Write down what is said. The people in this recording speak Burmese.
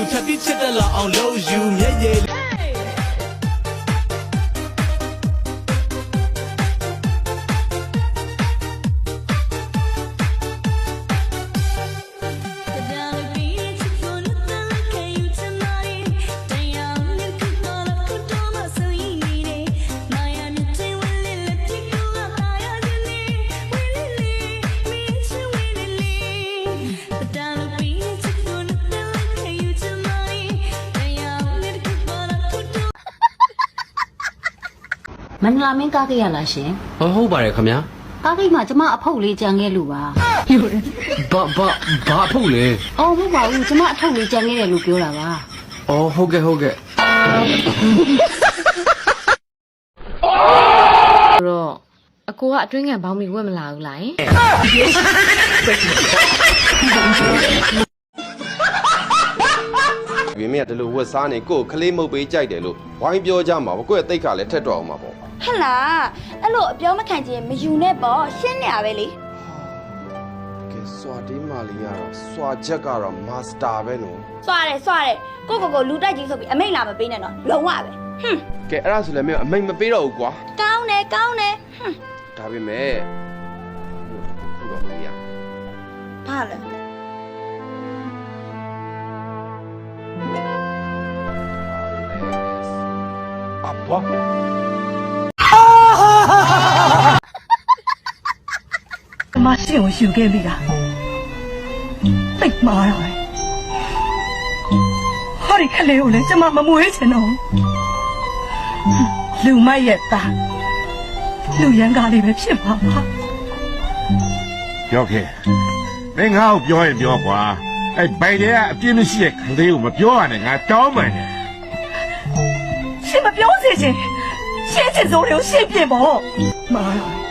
you ထပ်ပြီးချစ်တဲ့လောက်အောင်လို့ you မျက်ရည် မန္တလာမင်းကားခဲ့ရလားရှင်ဟောဟုတ်ပါတယ်ခင်ဗျာကားကိတ်မှာကျမအဖုတ်လေးကြံခဲ့လို့ပါဘာဘာဘာအဖို့လဲအော်ဟုတ်ပါဘူးကျမအထုပ်လေးကြံခဲ့တယ်လို့ပြောတာပါအော်ဟုတ်ကဲ့ဟုတ်ကဲ့တော့အကိုကအတွင်းငံဘောင်းမီဝက်မလာဘူးလား မင်းကဒီလိုဝက်စားနေကိုယ်ခလေးမုတ်ပေးကြိုက်တယ်လို့ဝိုင်းပြောကြမှာပေါ့ကိုယ့်ရဲ့တိတ်ခါလည်းထက်တော်အောင်မှာပေါ့ဟဲ့လားအဲ့လိုအပြောမခံချင်မယူနဲ့ပေါ့ရှင်းနေရပဲလေကဲစွာတေးမာလီကတော့စွာချက်ကတော့မာစတာပဲနော်စွာတယ်စွာတယ်ကိုကိုကိုလူတိုက်ကြီးဆိုပြီးအမိတ်လာမပေးနဲ့တော့လုံးဝပဲဟွန်းကဲအဲ့ဒါဆိုလည်းမင်းအမိတ်မပေးတော့ဘူးကွာကောင်းတယ်ကောင်းတယ်ဟွန်းဒါပေမဲ့ခုတော့မရဘာလဲ အဘွားအမရှိကိုယူခဲ့ပြီလားသိပ်မာတာပဲဟောဒီခလေးကိုလည်းကျမမမွေးချင်တော့ဘူးလူမိုက်ရဲ့သားလူရန်ကားလေးပဲဖြစ်မှာပါပြောခဲ့မင်းငါ့ကိုပြောရင်ပြောကွာအဲ့ဘိုင်တွေကအပြစ်မရှိတဲ့ကလေးကိုမပြောရနဲ့ငါတောင်းပန်တယ် ရှင်မပြောစေချင်ရှင်းချင်စိုးတွေကိုရှင်းပြပေါ့မာတာပဲ